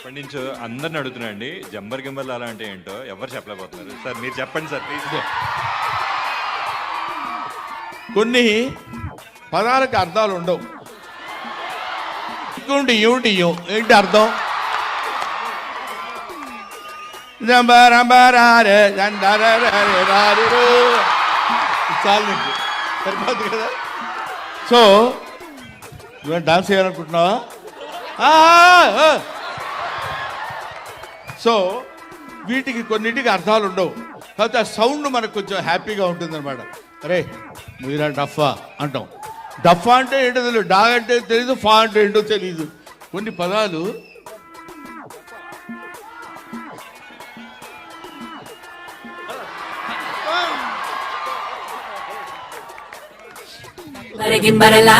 ఎప్పటి నుంచో అందరిని అడుగుతున్నా అండి జంబర్ గింబర్లు అలా అంటే ఏంటో ఎవరు చెప్పలేకపోతున్నారు. సార్ మీరు చెప్పండి సార్ ప్లీజ్ కొన్ని పదాలకు అర్థాలు ఉండవు. ఇంకోటి ఏమిటి? ఏంటి అర్థం? చాలు నీకు. సరిపోద్ది కదా? సో నువ్వు డాన్స్ చేయాలనుకుంటున్నావా? సో వీటికి కొన్నిటికి అర్థాలు ఉండవు. కాకపోతే ఆ సౌండ్ మనకు కొంచెం హ్యాపీగా ఉంటుంది అనమాట అరే మీరా డఫా అంటాం. డఫా అంటే ఏంటో తెలియదు డా అంటే తెలియదు ఫా అంటే ఏంటో తెలియదు కొన్ని పదాలు Bare gimbare la